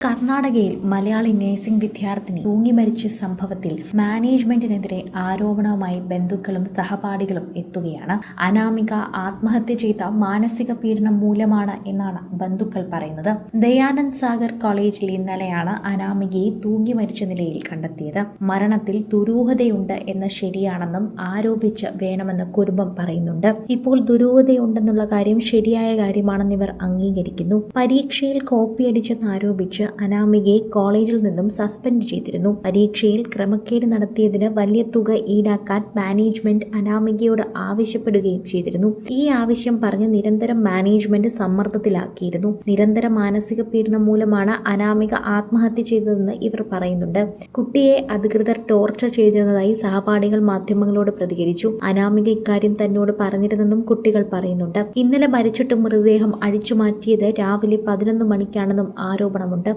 കർണാടകയിൽ മലയാളി നഴ്സിംഗ് വിദ്യാർത്ഥിനി തൂങ്ങി മരിച്ച സംഭവത്തിൽ മാനേജ്മെന്റിനെതിരെ ആരോപണവുമായി ബന്ധുക്കളും സഹപാഠികളും എത്തുകയാണ്. അനാമിക ആത്മഹത്യ ചെയ്ത മാനസിക പീഡനം മൂലമാണ് എന്നാണ് ബന്ധുക്കൾ പറയുന്നത്. ദയാനന്ദ് സാഗർ കോളേജിൽ ഇന്നലെയാണ് അനാമികയെ തൂങ്ങി മരിച്ച നിലയിൽ കണ്ടെത്തിയത്. മരണത്തിൽ ദുരൂഹതയുണ്ട് എന്ന് ശരിയാണെന്നും ആരോപിച്ച് വേണമെന്ന് കുടുംബം പറയുന്നുണ്ട്. ഇപ്പോൾ ദുരൂഹതയുണ്ടെന്നുള്ള കാര്യം ശരിയായ കാര്യമാണെന്ന് ഇവർ അംഗീകരിക്കുന്നു. പരീക്ഷയിൽ കോപ്പിയടിച്ചെന്ന് ആരോപിച്ച് അനാമികയെ കോളേജിൽ നിന്നും സസ്പെൻഡ് ചെയ്തിരുന്നു. പരീക്ഷയിൽ ക്രമക്കേട് നടത്തിയതിന് വലിയ തുക ഈടാക്കാൻ മാനേജ്മെന്റ് അനാമികയോട് ആവശ്യപ്പെടുകയും ചെയ്തിരുന്നു. ഈ ആവശ്യം പറഞ്ഞ് നിരന്തരം മാനേജ്മെന്റ് സമ്മർദ്ദത്തിലാക്കിയിരുന്നു. നിരന്തര മാനസിക പീഡനം മൂലമാണ് അനാമിക ആത്മഹത്യ ചെയ്തതെന്ന് ഇവർ പറയുന്നുണ്ട്. കുട്ടിയെ അധികൃതർ ടോർച്ചർ ചെയ്തിരുന്നതായി സഹപാഠികൾ മാധ്യമങ്ങളോട് പ്രതികരിച്ചു. അനാമിക ഇക്കാര്യം തന്നോട് പറഞ്ഞിരുന്നെന്നും കുട്ടികൾ പറയുന്നുണ്ട്. ഇന്നലെ മരിച്ചിട്ട് മൃതദേഹം അഴിച്ചുമാറ്റിയത് രാവിലെ പതിനൊന്ന് മണിക്കാണെന്നും ആരോപണമുണ്ട്.